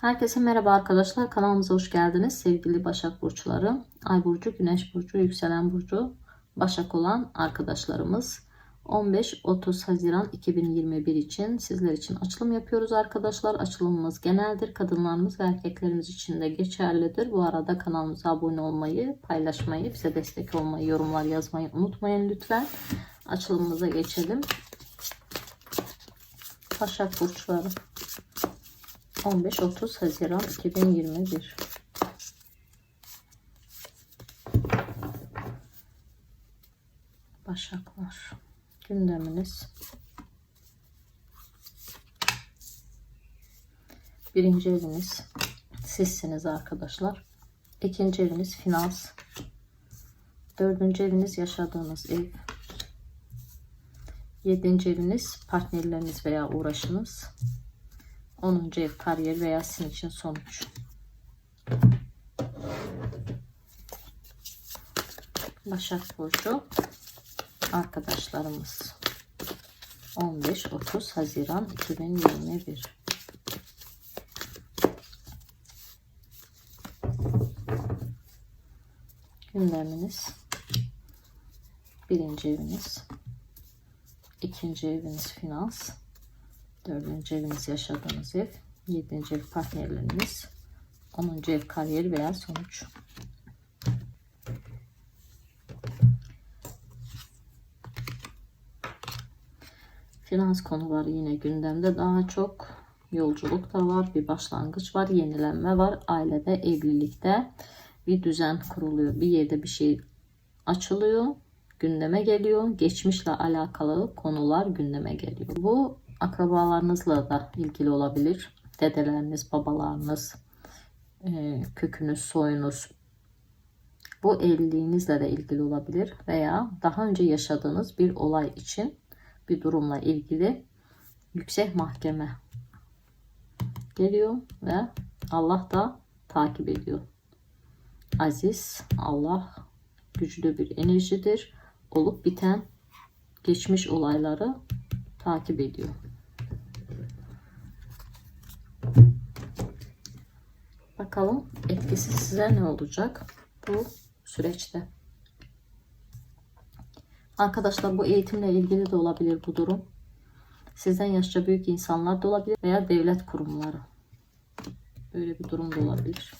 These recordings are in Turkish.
Herkese merhaba arkadaşlar. Kanalımıza hoş geldiniz. Sevgili Başak Burçları, Ay Burcu, Güneş Burcu, Yükselen Burcu, Başak olan arkadaşlarımız 15-30 Haziran 2021 için sizler için açılım yapıyoruz arkadaşlar. Açılımımız geneldir. Kadınlarımız ve erkeklerimiz için de geçerlidir. Bu arada kanalımıza abone olmayı, paylaşmayı, bize destek olmayı, yorumlar yazmayı unutmayın lütfen. Açılımımıza geçelim. Başak Burçları 15-30 Haziran 2021 Başaklar gündeminiz. Birinci eviniz sizsiniz arkadaşlar. İkinci eviniz finans. Dördüncü eviniz yaşadığınız ev. Yedinci eviniz partnerleriniz veya uğraşınız 10. ev kariyer veya sizin için sonuç. Başak Burcu arkadaşlarımız 15-30 Haziran 2021 gündeminiz birinci eviniz ikinci eviniz finans Dördüncü eviniz yaşadığınız ev. Yedinci ev partnerleriniz. Onuncu ev kariyer veya sonuç. Finans konuları yine gündemde. Daha çok yolculuk da var. Bir başlangıç var. Yenilenme var. Ailede, evlilikte bir düzen kuruluyor. Bir yerde bir şey açılıyor. Gündeme geliyor. Geçmişle alakalı konular gündeme geliyor. Bu akrabalarınızla da ilgili olabilir. Dedeleriniz, babalarınız, e, kökünüz, soyunuz. Bu evliliğinizle de ilgili olabilir veya daha önce yaşadığınız bir olay için bir durumla ilgili yüksek mahkeme geliyor ve Allah da takip ediyor. Aziz Allah güçlü bir enerjidir. Olup biten geçmiş olayları takip ediyor. Bakalım etkisi size ne olacak bu süreçte. Arkadaşlar bu eğitimle ilgili de olabilir bu durum. Sizden yaşça büyük insanlar da olabilir veya devlet kurumları. Böyle bir durum da olabilir.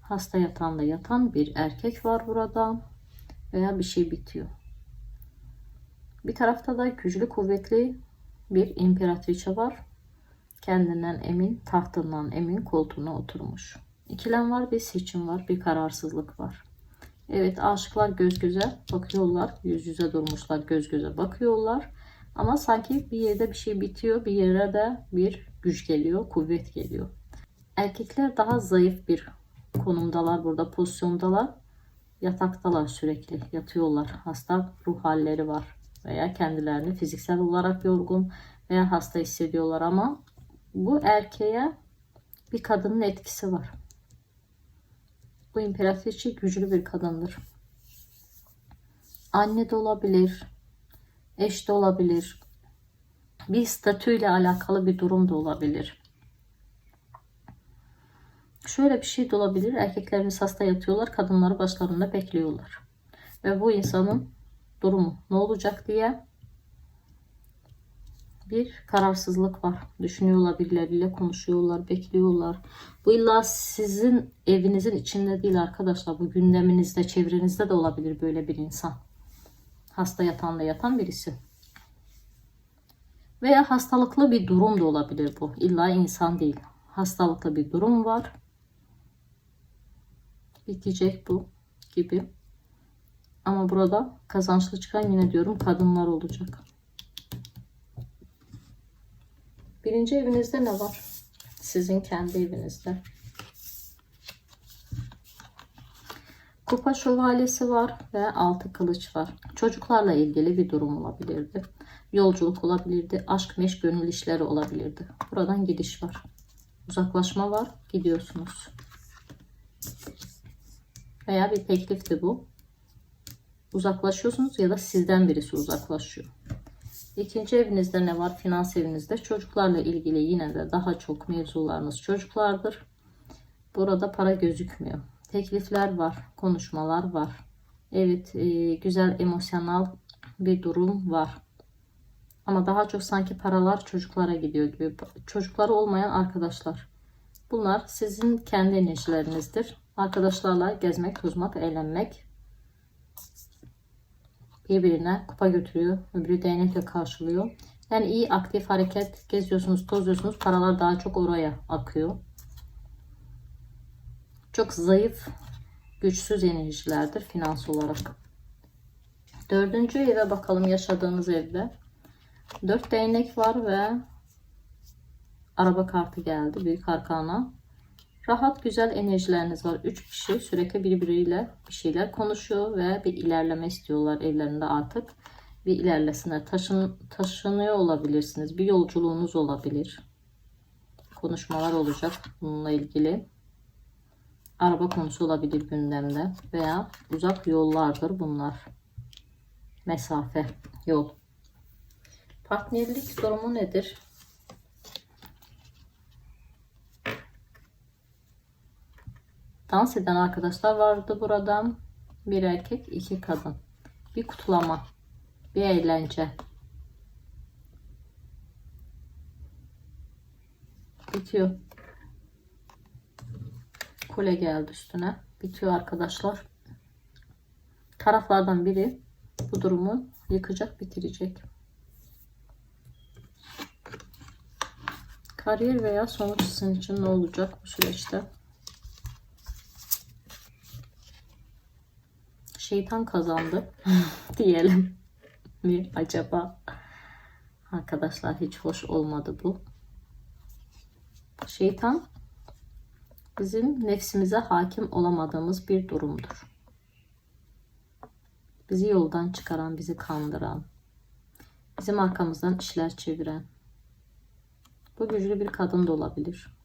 Hasta yatağında yatan bir erkek var burada veya bir şey bitiyor. Bir tarafta da güçlü kuvvetli bir imparatriçe var. Kendinden emin, tahtından emin koltuğuna oturmuş. İkilem var, bir seçim var, bir kararsızlık var. Evet aşıklar göz göze bakıyorlar. Yüz yüze durmuşlar göz göze bakıyorlar. Ama sanki bir yerde bir şey bitiyor. Bir yere de bir güç geliyor, kuvvet geliyor. Erkekler daha zayıf bir konumdalar burada, pozisyondalar. Yataktalar sürekli, yatıyorlar. Hasta ruh halleri var veya kendilerini fiziksel olarak yorgun veya hasta hissediyorlar ama bu erkeğe bir kadının etkisi var. Bu imparatriçe güçlü bir kadındır. Anne de olabilir, eş de olabilir, bir statüyle alakalı bir durum da olabilir. Şöyle bir şey de olabilir. Erkeklerimiz hasta yatıyorlar, kadınları başlarında bekliyorlar. Ve bu insanın durumu ne olacak diye bir kararsızlık var. Düşünüyorlar birileriyle konuşuyorlar, bekliyorlar. Bu illa sizin evinizin içinde değil arkadaşlar. Bu gündeminizde, çevrenizde de olabilir böyle bir insan. Hasta yatağında yatan birisi. Veya hastalıklı bir durum da olabilir bu. İlla insan değil. Hastalıklı bir durum var. Bitecek bu gibi. Ama burada kazançlı çıkan yine diyorum kadınlar olacak. Birinci evinizde ne var? Sizin kendi evinizde. Kupa şövalyesi var ve altı kılıç var. Çocuklarla ilgili bir durum olabilirdi. Yolculuk olabilirdi. Aşk, meş, gönül işleri olabilirdi. Buradan gidiş var. Uzaklaşma var. Gidiyorsunuz. Veya bir teklifti bu uzaklaşıyorsunuz ya da sizden birisi uzaklaşıyor. İkinci evinizde ne var? Finans evinizde çocuklarla ilgili yine de daha çok mevzularınız çocuklardır. Burada para gözükmüyor. Teklifler var, konuşmalar var. Evet, e, güzel emosyonel bir durum var. Ama daha çok sanki paralar çocuklara gidiyor gibi. Çocukları olmayan arkadaşlar. Bunlar sizin kendi enerjilerinizdir. Arkadaşlarla gezmek, tozmak, eğlenmek. Birbirine kupa götürüyor. Öbürü değnekle karşılıyor. Yani iyi aktif hareket geziyorsunuz, tozuyorsunuz. Paralar daha çok oraya akıyor. Çok zayıf, güçsüz enerjilerdir finans olarak. Dördüncü eve bakalım yaşadığınız evde. Dört değnek var ve araba kartı geldi büyük arkana. Rahat güzel enerjileriniz var. Üç kişi sürekli birbiriyle bir şeyler konuşuyor ve bir ilerleme istiyorlar evlerinde artık. Bir ilerlesinler. Taşın, taşınıyor olabilirsiniz. Bir yolculuğunuz olabilir. Konuşmalar olacak bununla ilgili. Araba konusu olabilir gündemde veya uzak yollardır bunlar. Mesafe, yol. Partnerlik durumu nedir? Dans eden arkadaşlar vardı burada. Bir erkek, iki kadın. Bir kutlama, bir eğlence. Bitiyor. Kule geldi üstüne. Bitiyor arkadaşlar. Taraflardan biri bu durumu yıkacak, bitirecek. Kariyer veya sonuç sizin için ne olacak bu süreçte? Şeytan kazandı diyelim mi acaba? Arkadaşlar hiç hoş olmadı bu. Şeytan bizim nefsimize hakim olamadığımız bir durumdur. Bizi yoldan çıkaran, bizi kandıran, bizim arkamızdan işler çeviren. Bu güçlü bir kadın da olabilir.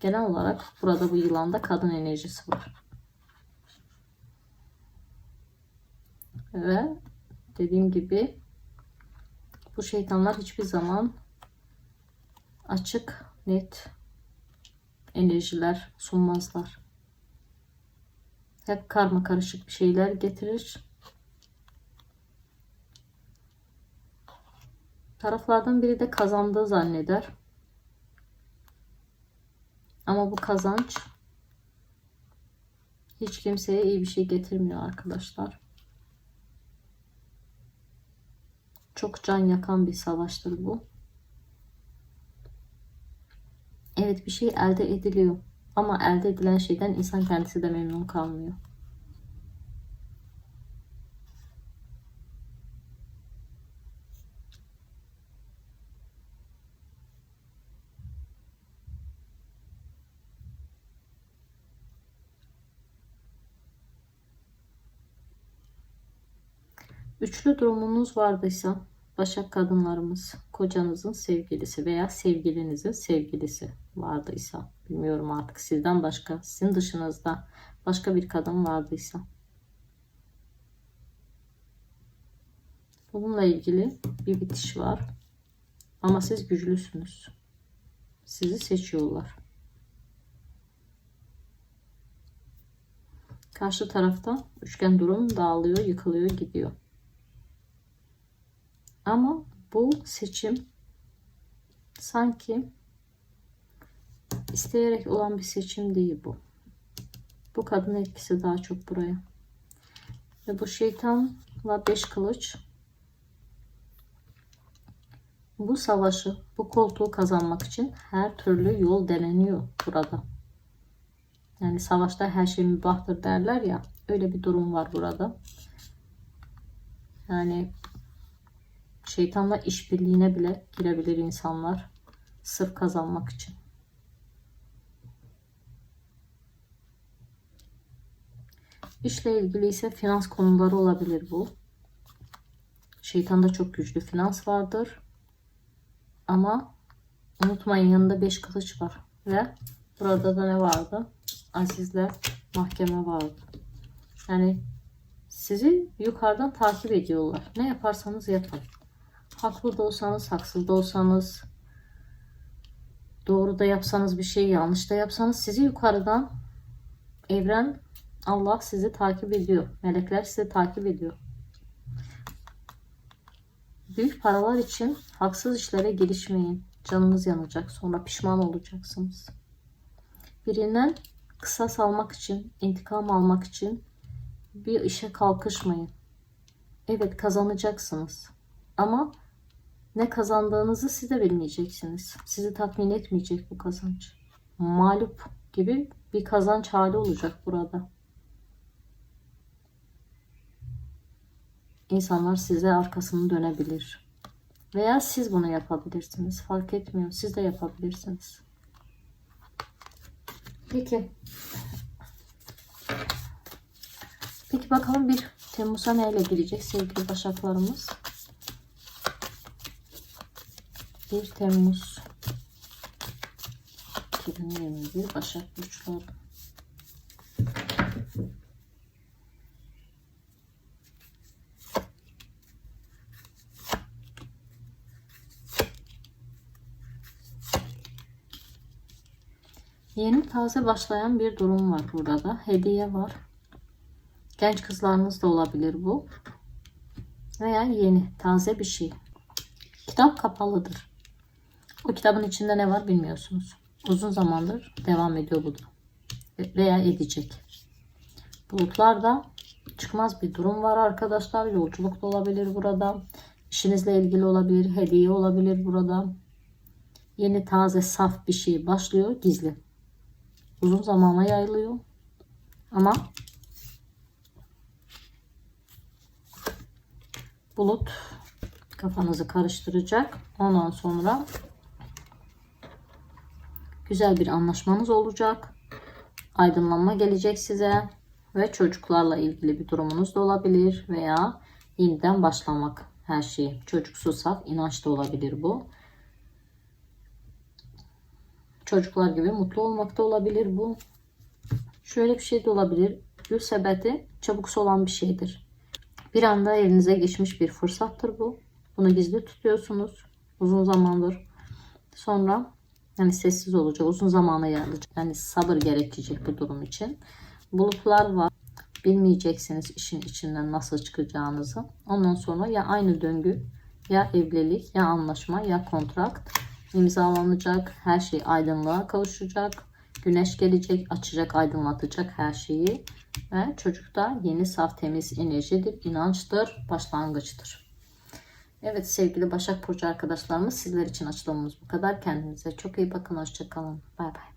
Genel olarak burada bu yılanda kadın enerjisi var. Ve dediğim gibi bu şeytanlar hiçbir zaman açık, net enerjiler sunmazlar. Hep karma karışık bir şeyler getirir. Taraflardan biri de kazandığı zanneder. Ama bu kazanç hiç kimseye iyi bir şey getirmiyor arkadaşlar. Çok can yakan bir savaştır bu. Evet bir şey elde ediliyor. Ama elde edilen şeyden insan kendisi de memnun kalmıyor. Üçlü durumunuz vardıysa Başak kadınlarımız kocanızın sevgilisi veya sevgilinizin sevgilisi vardıysa bilmiyorum artık sizden başka sizin dışınızda başka bir kadın vardıysa. Bununla ilgili bir bitiş var. Ama siz güçlüsünüz. Sizi seçiyorlar. Karşı tarafta üçgen durum dağılıyor yıkılıyor gidiyor ama bu seçim sanki isteyerek olan bir seçim değil bu. Bu kadın etkisi daha çok buraya. Ve bu şeytanla beş kılıç bu savaşı, bu koltuğu kazanmak için her türlü yol deneniyor burada. Yani savaşta her şey mübahtır derler ya. Öyle bir durum var burada. Yani Şeytanla işbirliğine bile girebilir insanlar sırf kazanmak için. İşle ilgili ise finans konuları olabilir bu. Şeytanda çok güçlü finans vardır. Ama unutmayın yanında 5 kılıç var. Ve burada da ne vardı? azizler mahkeme vardı. Yani sizi yukarıdan takip ediyorlar. Ne yaparsanız yapın. Haklı da olsanız, haksız da olsanız, doğru da yapsanız bir şey, yanlış da yapsanız sizi yukarıdan evren, Allah sizi takip ediyor. Melekler sizi takip ediyor. Büyük paralar için haksız işlere girişmeyin. Canınız yanacak. Sonra pişman olacaksınız. Birinden kısas almak için, intikam almak için bir işe kalkışmayın. Evet kazanacaksınız. Ama ne kazandığınızı siz de bilmeyeceksiniz. Sizi tatmin etmeyecek bu kazanç. Mağlup gibi bir kazanç hali olacak burada. İnsanlar size arkasını dönebilir. Veya siz bunu yapabilirsiniz. Fark etmiyor. Siz de yapabilirsiniz. Peki. Peki bakalım bir Temmuz'a neyle girecek sevgili başaklarımız? 1 Temmuz 2021 Başak Burçları. Yeni taze başlayan bir durum var burada. Hediye var. Genç kızlarınız da olabilir bu. Veya yeni, taze bir şey. Kitap kapalıdır. O kitabın içinde ne var bilmiyorsunuz. Uzun zamandır devam ediyor bu durum. Veya edecek. Bulutlarda çıkmaz bir durum var arkadaşlar. Yolculuk da olabilir burada. İşinizle ilgili olabilir. Hediye olabilir burada. Yeni taze saf bir şey başlıyor gizli. Uzun zamana yayılıyor. Ama bulut kafanızı karıştıracak. Ondan sonra güzel bir anlaşmanız olacak. Aydınlanma gelecek size ve çocuklarla ilgili bir durumunuz da olabilir veya yeniden başlamak her şey. Çocuksu saf inanç da olabilir bu. Çocuklar gibi mutlu olmak da olabilir bu. Şöyle bir şey de olabilir. Gül sepeti çabuk solan bir şeydir. Bir anda elinize geçmiş bir fırsattır bu. Bunu gizli tutuyorsunuz uzun zamandır. Sonra yani sessiz olacak, uzun zamana yayılacak. Yani sabır gerekecek bu durum için. Bulutlar var. Bilmeyeceksiniz işin içinden nasıl çıkacağınızı. Ondan sonra ya aynı döngü, ya evlilik, ya anlaşma, ya kontrakt imzalanacak. Her şey aydınlığa kavuşacak. Güneş gelecek, açacak, aydınlatacak her şeyi. Ve çocukta yeni saf temiz enerjidir, inançtır, başlangıçtır. Evet sevgili Başak Burcu arkadaşlarımız sizler için açılımımız bu kadar. Kendinize çok iyi bakın. Hoşçakalın. Bay bay.